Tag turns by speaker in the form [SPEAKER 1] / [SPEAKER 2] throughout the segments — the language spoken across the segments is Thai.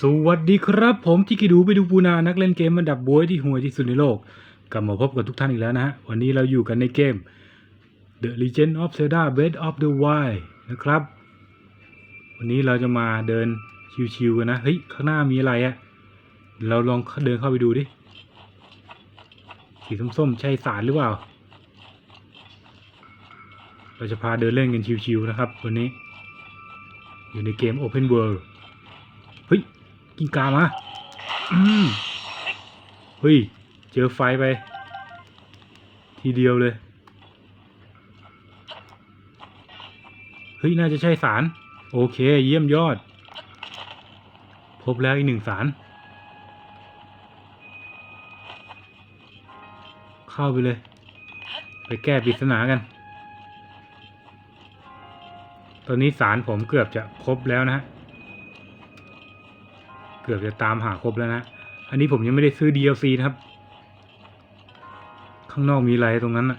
[SPEAKER 1] สวัสดีครับผมที่กิดูไปดูปูนานักเล่นเกมอันดับบวยที่ห่วยที่สุดในโลกกลับมาพบกับทุกท่านอีกแล้วนะฮะ วันนี้เราอยู่กันในเกม The Legend of Zelda Breath of the Wild นะครับ วันนี้เราจะมาเดินชิวๆกันนะ เฮ้ย ข้างหน้ามีอะไรอะเราลองเดินเข้าไปดูดิ สีส้มๆ ใช่สารหรือเปล่า เราจะพาเดินเล่นกันชิวๆนะครับ วันนี้ อยู่ในเกม Open World เฮ้ย กินกามาอืมเฮ้ย เจอไฟไป ทีเดียวเลย เฮ้ย น่าจะใช่สาร โอเค เยี่ยมยอด พบแล้วอีกหนึ่งสาร เข้าไปเลย ไปแก้ปริศนากัน ตอนนี้สารผมเกือบจะครบแล้วนะฮะ เกือบจะตามหาครบแล้วนะ อันนี้ผมยังไม่ได้ซื้อ DLC นะครับ ข้างนอกมีอะไรตรงนั้นอะ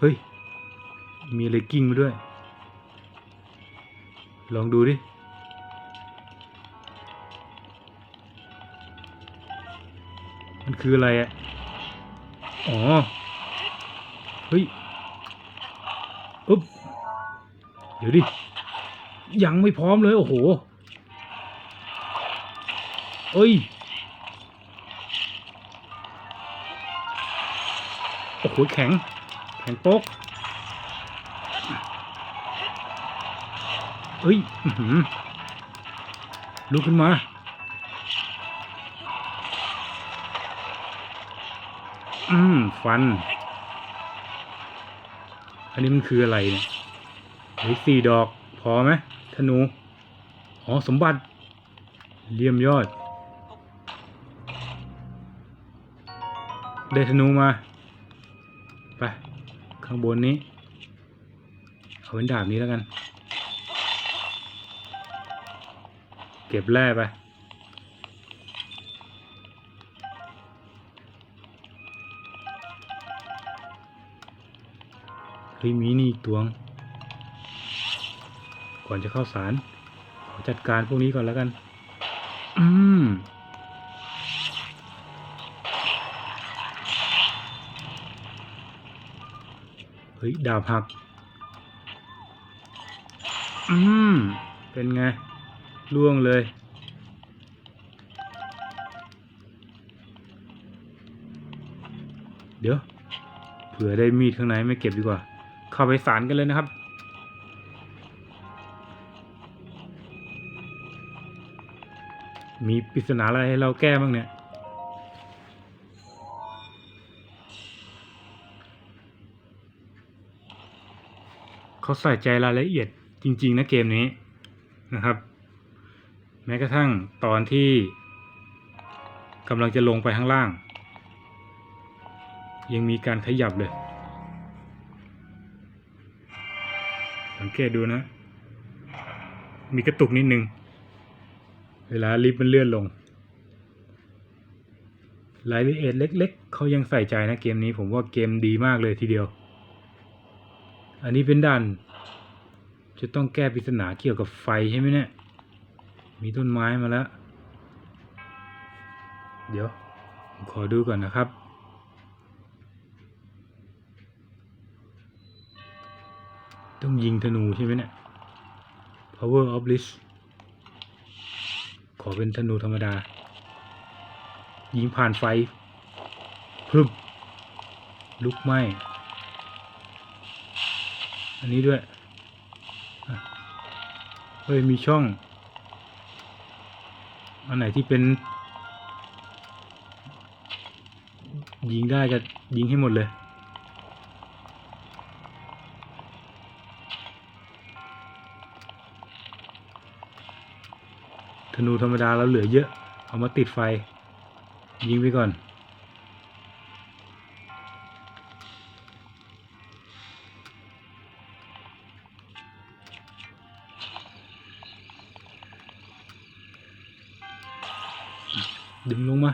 [SPEAKER 1] เฮ้ย มีอะไรกิ้งมาด้วย ลองดูดิ มันคืออะไรอะอ๋อ เฮ้ยอุ๊บ เดี๋ยวดิ ยังไม่พร้อมเลย โอ้โห เอ้ย โอ้โหแข็ง แข็งโป๊กเอ้ยลุกขึ้นมา อืม ฟัน อันนี้มันคืออะไรเนี่ยเฮ้ยสี่ดอก พอไหมธนู อ๋อ สมบัติ เลี่ยมยอด ได้ธนูมา ไป ข้างบนนี้ เอาเป็นดาบนี้แล้วกัน เก็บแร่ไป เฮ้ยมีนี่อีกตัวง ก่อนจะเข้าสารขอจัดการพวกนี้ก่อนแล้วกัน อืม เฮ้ย ดาบหัก อืม เป็นไง ล่วงเลย เดี๋ยว เผื่อได้มีดข้างในไม่เก็บดีกว่า เข้าไปสารกันเลยนะครับมีปริศนาอะไรให้เราแก้บ้างเนี่ย เขาใส่ใจรายละเอียดจริง ๆ นะเกมนี้นะครับ แม้กระทั่งตอนที่กำลังจะลงไปข้างล่าง ยังมีการขยับเลย สังเกตดูนะ มีกระตุกนิดนึง เวลาลิฟต์มันเลื่อนลงรายละเอียดเล็ก ๆ เขายังใส่ใจนะเกมนี้ผมว่าเกมดีมากเลยทีเดียว อันนี้เป็นด่าน จะต้องแก้ปริศนาเกี่ยวกับไฟใช่ไหมเนี่ย มีต้นไม้มาแล้ว เดี๋ยวผมขอดูก่อนนะครับ ต้องยิงธนูใช่ไหมเนี่ย power of list ขอเป็นธนูธรรมดา ยิงผ่านไฟพึบลุกไหม อันนี้ด้วยเฮ้ยมีช่อง อันไหนที่เป็น ยิงได้ก็ยิงให้หมดเลย ธนูธรรมดาเราเหลือเยอะ เอามาติดไฟ ยิงไปก่อน ดึงลงมา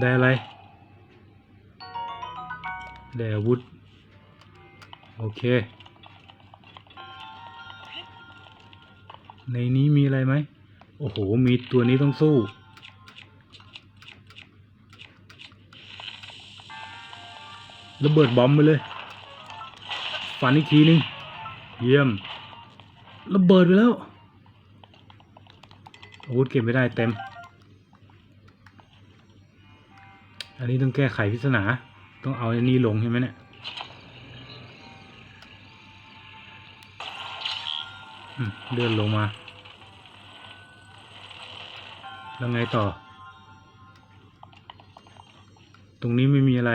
[SPEAKER 1] ได้อะไร ได้อาวุธ โอเค ในนี้มีอะไรไหม โอ้โห มีตัวนี้ต้องสู้ ระเบิดบอมไปเลย ฟันอีกทีนึง เยี่ยม ระเบิดไปแล้วอาวุธเก็บไม่ได้เต็ม อันนี้ต้องแก้ไขพิศนา ต้องเอาอันนี้ลงใช่ไหมเนี่ยเลื่อนลงมา แล้วไงต่อ ตรงนี้ไม่มีอะไร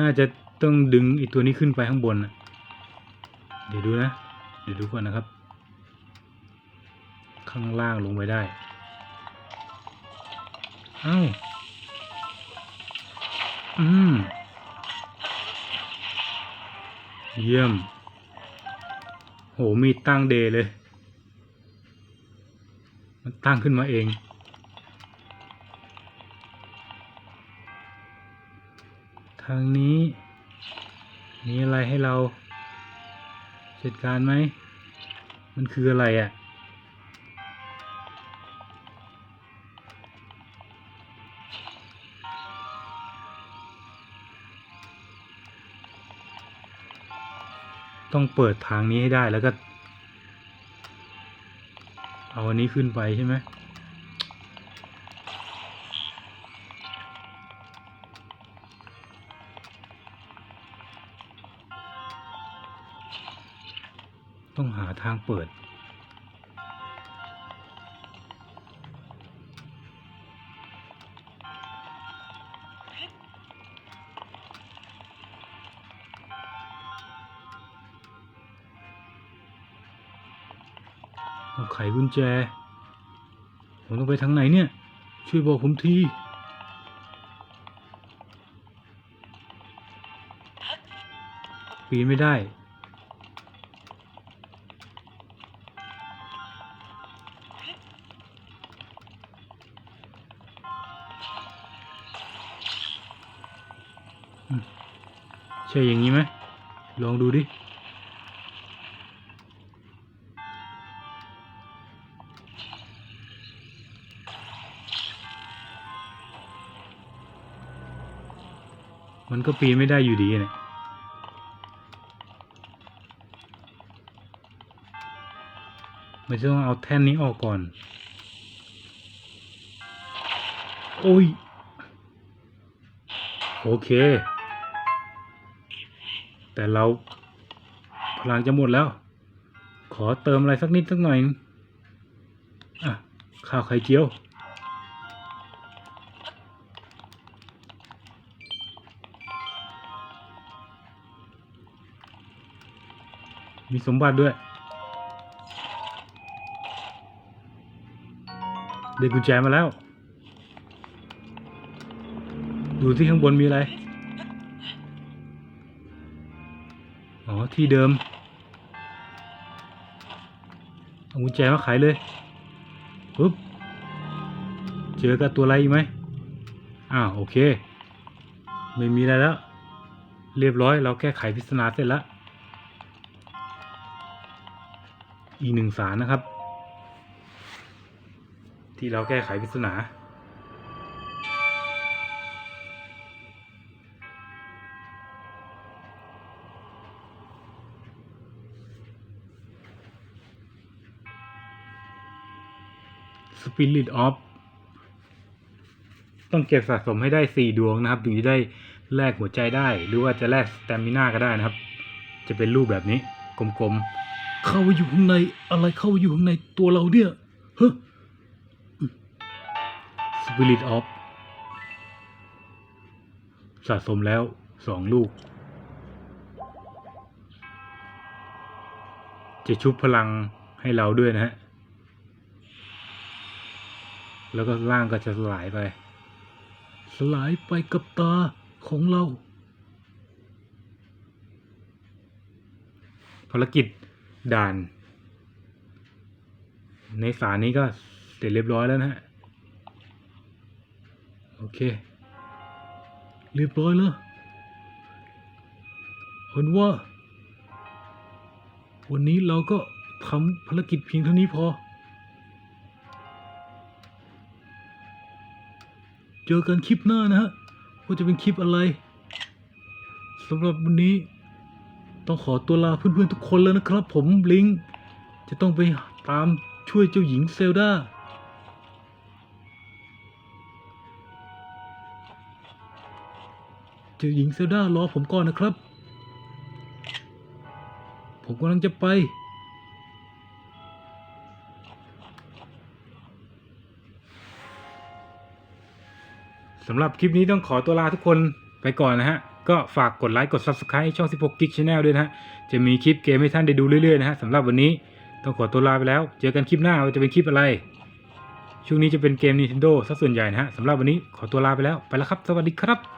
[SPEAKER 1] น่าจะต้องดึงไอตัวนี้ขึ้นไปข้างบนนะเดี๋ยวดูนะ ดี๋ยวดูก่อนนะครับ ข้างล่างลงไปได้เอ้าอืม เยี่ยม โห มีตั้งเดเลย มันตั้งขึ้นมาเองทางนี้ มีอะไรให้เรา เสร็จการไหม มันคืออะไรอะ่ะ ต้องเปิดทางนี้ให้ได้แล้วก็ เอาอันนี้ขึ้นไปใช่ไหม ทางเปิด ไขกุญแจ ผมต้องไปทางไหนเนี่ย ช่วยบอกผมทีปีนไม่ได้ ช่อย่างนี้ไหมลองดูดิมันก็ปีนไม่ได้อยู่ดีเนี่ยมันจะต้องเอาแท่นนี้ออกก่อน โอ้ย โอเค แต่เราพลังจะหมดแล้ว ขอเติมอะไรสักนิดสักหน่อยอะข้าวไข่เจียว มีสมบัติด้วย ได้กุญแจมาแล้ว ดูที่ข้างบนมีอะไร อ๋อ ที่เดิม เอากุญแจมาขายเลยปุ๊บ เจอกับตัวอะไรอีกไหมอ้าวโอเค ไม่มีอะไรแล้ว เรียบร้อย เราแก้ไขปริศนาเสร็จแล้ว อีกหนึ่งสารนะครับ ที่เราแก้ไขปริศนา Spirit of ต้องเก็บสะสมให้ได้สี่ดวงนะครับ ถึงจะได้แลกหัวใจได้ หรือว่าจะแลกสเตมิน่าก็ได้นะครับ จะเป็นรูปแบบนี้ กลมๆ เข้าไปอยู่ข้างในอะไรเข้าไปอยู่ข้างในตัวเราเนี่ยเฮ้ย Spirit of สะสมแล้วสองลูก จะชุบพลังให้เราด้วยนะฮะ แล้วก็ร่างก็จะสลายไป สลายไปกับตาของเรา ภารกิจด่าน ในสารนี้ก็เสร็จเรียบร้อยแล้วนะฮะ โอเค เรียบร้อยแล้วเห็นว่า วันนี้เราก็ทำภารกิจเพียงเท่านี้พอ เจอกันคลิปหน้านะฮะว่าจะเป็นคลิปอะไรสำหรับวันนี้ต้องขอตัวลาเพื่อนๆทุกคนแล้วนะครับ ผมลิงจะต้องไปตามช่วยเจ้าหญิงเซลดาเจ้าหญิงเซลดารอผมก่อนนะครับ ผมกำลังจะไป สำหรับคลิปนี้ต้องขอตัวลาทุกคนไปก่อนนะฮะ ก็ฝากกดไลค์กด Subscribe ช่อง 16 g i ก Channel ด้วยนะฮะ จะมีคลิปเกมให้ท่านได้ดูเรื่อยๆนะฮะสำหรับวันนี้ต้องขอตัวลาไปแล้ว เจอกันคลิปหน้าว่าจะเป็นคลิปอะไร ช่วงนี้จะเป็นเกม Nintendo ซะส่วนใหญ่นะฮะสำหรับวันนี้ขอตัวลาไปแล้วไปแล้วครับ สวัสดีครับ